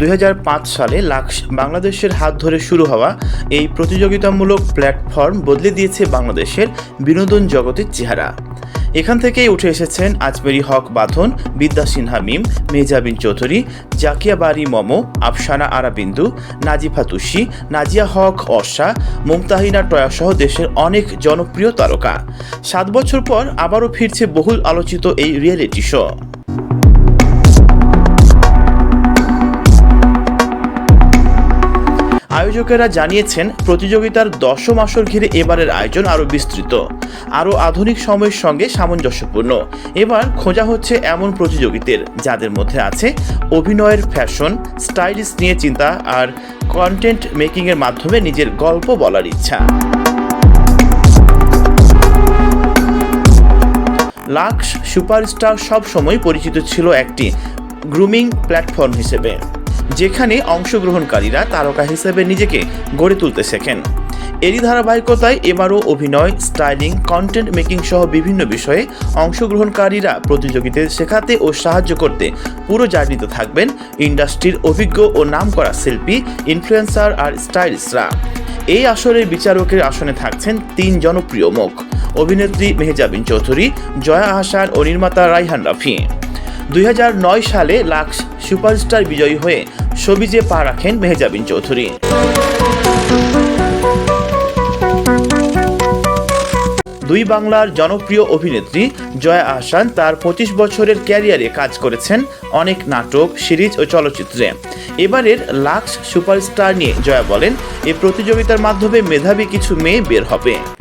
দু হাজার পাঁচ সালে লাক্স বাংলাদেশের হাত ধরে শুরু হওয়া এই প্রতিযোগিতামূলক প্ল্যাটফর্ম বদলে দিয়েছে বাংলাদেশের বিনোদন জগতের চেহারা। এখান থেকেই উঠে এসেছেন আজমেরি হক বাথন বিদ্যা সিনহা মিম মেজাবিন চৌধুরী, জাকিয়া বারি মম, আফসানা আরাবিন্দু, নাজিফা তুষি নাজিয়া হক অর্ষা, মুমতাহিনা টয়াসহ দেশের অনেক জনপ্রিয় তারকা। সাত বছর পর আবারও ফিরছে বহুল আলোচিত এই রিয়েলিটি শো। আয়োজকেরা জানিয়েছেন, প্রতিযোগিতার দশম আসর ঘিরে এবারের আয়োজন আরও বিস্তৃত, আরও আধুনিক সময়ের সঙ্গে সামঞ্জস্যপূর্ণ। এবার খোঁজা হচ্ছে এমন প্রতিযোগীদের, যাদের মধ্যে আছে অভিনয়ের ফ্যাশন, স্টাইলিশ নিয়ে চিন্তা আর কন্টেন্ট মেকিংয়ের মাধ্যমে নিজের গল্প বলার ইচ্ছা। লাক্স সুপারস্টার সবসময় পরিচিত ছিল একটি গ্রুমিং প্ল্যাটফর্ম হিসেবে। যেখানে অংশগ্রহণকারীরা তারকা হিসেবে নিজেকে গড়ে তুলতে শেখেন। এরই ধারাবাহিকতায় এবারও অভিনয়, স্টাইলিং কন্টেন্ট মেকিং সহ বিভিন্ন বিষয়ে অংশগ্রহণকারীরা প্রতিযোগীদের শেখাতে ও সাহায্য করতে পুরো জার্নিতে থাকবেন ইন্ডাস্ট্রির অভিজ্ঞ ও নামকরা শিল্পী ইনফ্লুয়েন্সার আর স্টাইলিস্টরা এই আসরের বিচারকের আসনে থাকছেন তিন জনপ্রিয় মুখ, অভিনেত্রী মেহজাবিন চৌধুরী, জয়া আহসান ও নির্মাতা রাইহান রাফি। দুই হাজার নয় সালে লাক্স সুপারস্টার বিজয়ী হয়ে সবিজে পা রাখেন মেহজাবিন চৌধুরী। দুই বাংলার জনপ্রিয় অভিনেত্রী জয়া আহসান তার পঁচিশ বছরের ক্যারিয়ারে কাজ করেছেন অনেক নাটক, সিরিজ ও চলচ্চিত্রে। এবারের লাক্স সুপারস্টার নিয়ে জয়া বলেন এই প্রতিযোগিতার মাধ্যমে মেধাবী কিছু মেয়ে বের হবে।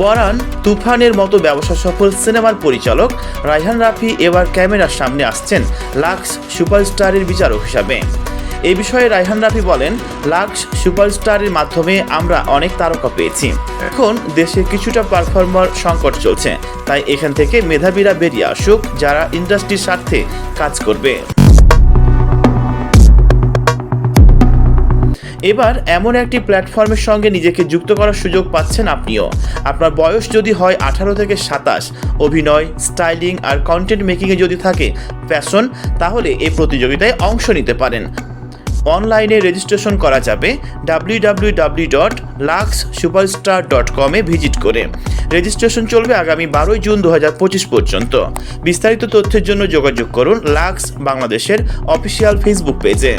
পরাণ তুফানের মতো ব্যবসা সফল সিনেমার পরিচালক রায়হান রাফি এবার ক্যামেরার সামনে আসছেন লাক্স সুপারস্টারের বিচারক হিসাবে। এ বিষয়ে রায়হান রাফি বলেন, লাক্স সুপারস্টারের মাধ্যমে আমরা অনেক তারকা পেয়েছি। এখন দেশে কিছুটা পারফর্মার সংকট চলছে। তাই এখান থেকে মেধাবীরা বেরিয়ে আসুক যারা ইন্ডাস্ট্রির স্বার্থে কাজ করবে। এবার এমন একটি প্ল্যাটফর্মের সঙ্গে নিজেকে যুক্ত করার সুযোগ পাচ্ছেন আপনিও। আপনার বয়স যদি হয় আঠারো থেকে সাতাশ, অভিনয়, স্টাইলিং আর কন্টেন্ট মেকিংয়ে যদি থাকে ফ্যাশন তাহলে এই প্রতিযোগিতায় অংশ নিতে পারেন। অনলাইনে রেজিস্ট্রেশন করা যাবে W W W dot Lux superstar dot কমে ভিজিট করে। রেজিস্ট্রেশন চলবে আগামী বারোই জুন দু পঁচিশ পর্যন্ত। বিস্তারিত তথ্যের জন্য যোগাযোগ করুন লাক্স বাংলাদেশের অফিসিয়াল ফেসবুক পেজে